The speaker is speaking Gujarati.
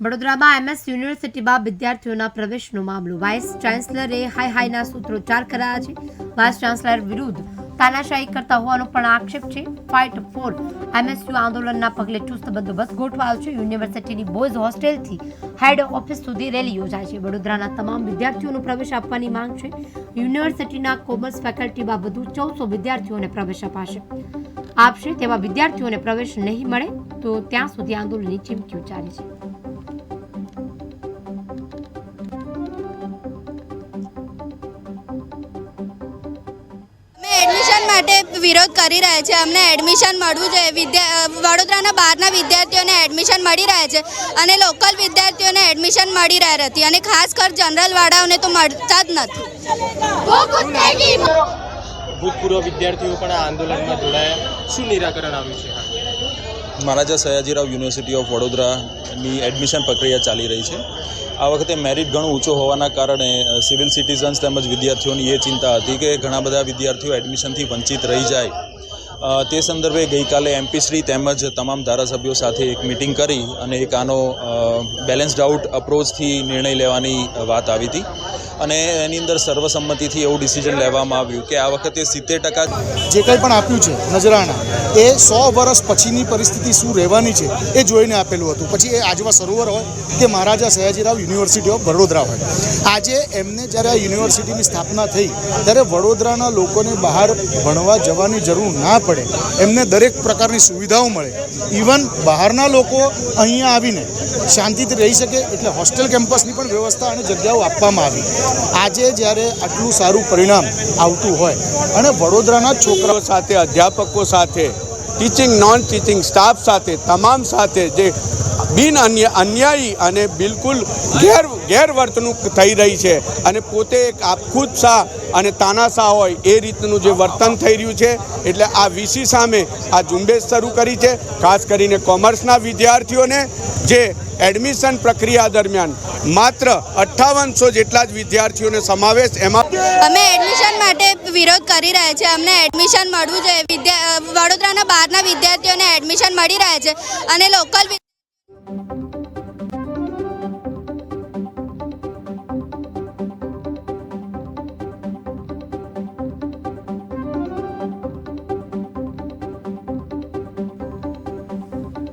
વડોદરામાં એમએસ યુનિવર્સિટીમાં વિદ્યાર્થીઓના પ્રવેશનો મામલો. વાઇસ ચાન્સલરે હાઈ હાઈના સૂત્રોચ્ચાર કર્યા છે. વાઇસ ચાન્સલર વિરુદ્ધ તાનાશાહી કરતા હોવાનો પણ આક્ષેપ છે. ફાઇટ ફોર એમએસયુ આંદોલનના પગલે ચુસ્ત બંદોબસ્ત ગોઠવાયો છે. યુનિવર્સિટીની બોયઝ હોસ્ટેલથી હેડ ઓફિસ સુધી રેલી યોજાય છે. વડોદરાના તમામ વિદ્યાર્થીઓનો પ્રવેશ આપવાની માંગ છે. યુનિવર્સિટીના કોમર્સ ફેકલ્ટીમાં વધુ ચૌદસો વિદ્યાર્થીઓને પ્રવેશ અપાશે. આપશે તેવા વિદ્યાર્થીઓને પ્રવેશ નહીં મળે તો ત્યાં સુધી આંદોલનની ચીમકી ઉચ્ચારી છે. માટે વિરોધ કરી રહ્યા છે. અમને એડમિશન મળવું જોઈએ. વિદ્યા વડોદરાના બહારના વિદ્યાર્થીઓને એડમિશન મળી રહ્યા છે અને લોકલ વિદ્યાર્થીઓને એડમિશન મળી રહ્યા નથી. અને ખાસ કર જનરલવાળાઓને તો મળતા જ નથી. ભૂતપૂર્વ વિદ્યાર્થીઓ પણ આ આંદોલનમાં જોડાયા. શું નિરાકરણ આવ્યું છે? મહારાજા સયાજીરાવ યુનિવર્સિટી ઓફ વડોદરાની એડમિશન પ્રક્રિયા ચાલી રહી છે. આ વખતે મેરિટ ઘણું ઊંચું હોવાના કારણે સિવિલ સિટીઝન્સ તેમજ વિદ્યાર્થીઓની એ ચિંતા હતી કે ઘણા બધા વિદ્યાર્થીઓ એડમિશનથી વંચિત રહી જાય. તે સંદર્ભે ગઈકાલે એમપી શ્રી તેમજ તમામ ધારાસભ્યો સાથે એક મિટિંગ કરી અને એક આનો બેલેન્સ્ડ આઉટ અપ્રોચથી નિર્ણય લેવાની વાત આવી હતી. અને એની અંદર સર્વસંમતિથી એવું ડિસિઝન લેવામાં આવ્યું કે આ વખતે સિત્તેર ટકા જે કંઈ પણ આપ્યું છે, નજરાણા, એ સો વર્ષ પછીની પરિસ્થિતિ શું રહેવાની છે, એ જોઈને આપેલું હતું. પછી એ આજવા સરોવર હોય કે મહારાજા સયાજીરાવ યુનિવર્સિટી ઓફ વડોદરા હોય. આજે એમને જ્યારે આ યુનિવર્સિટીની સ્થાપના થઈ, ત્યારે વડોદરાના લોકોને બહાર ભણવા જવાની જરૂર ના પડે. એમને દરેક પ્રકારની સુવિધાઓ મળે. ઇવન બહારના લોકો અહીંયા આવીને શાંતિથી રહી શકે, એટલે હોસ્ટેલ કેમ્પસની પણ વ્યવસ્થા અને જગ્યાઓ આપવામાં આવી. આજે જ્યારે આટલું સારું પરિણામ આવતું હોય અને વડોદરાના છોકરાઓ સાથે, અધ્યાપકો સાથે ટીચિંગ નોન ટીચિંગ સ્ટાફ સાથે, તમામ સાથે જે બિન અન્ય, અન્યાયી અને બિલકુલ ગેર, ગેરવર્તણૂક થઈ રહી છે અને પોતે એક આપખુદ શાહ અને તાનાશાહ હોય એ રીતનું જે વર્તન થઈ રહ્યું છે, એટલે આ વીસી સામે આ ઝુંબેશ શરૂ કરી છે, ખાસ કરીને કોમર્સના વિદ્યાર્થીઓને જે એડમિશન પ્રક્રિયા દરમિયાન માત્ર અઠ્ઠાવનસો જેટલા જ વિદ્યાર્થીઓને સમાવેશ એમાં અમે એડમિશન માટે વિરોધ કરી રહ્યા છે. અમને એડમિશન મળવું જોઈએ. વિદ્યા વડોદરાના બહારના વિદ્યાર્થીઓને એડમિશન મળી રહ્યા છે. અને લોકલ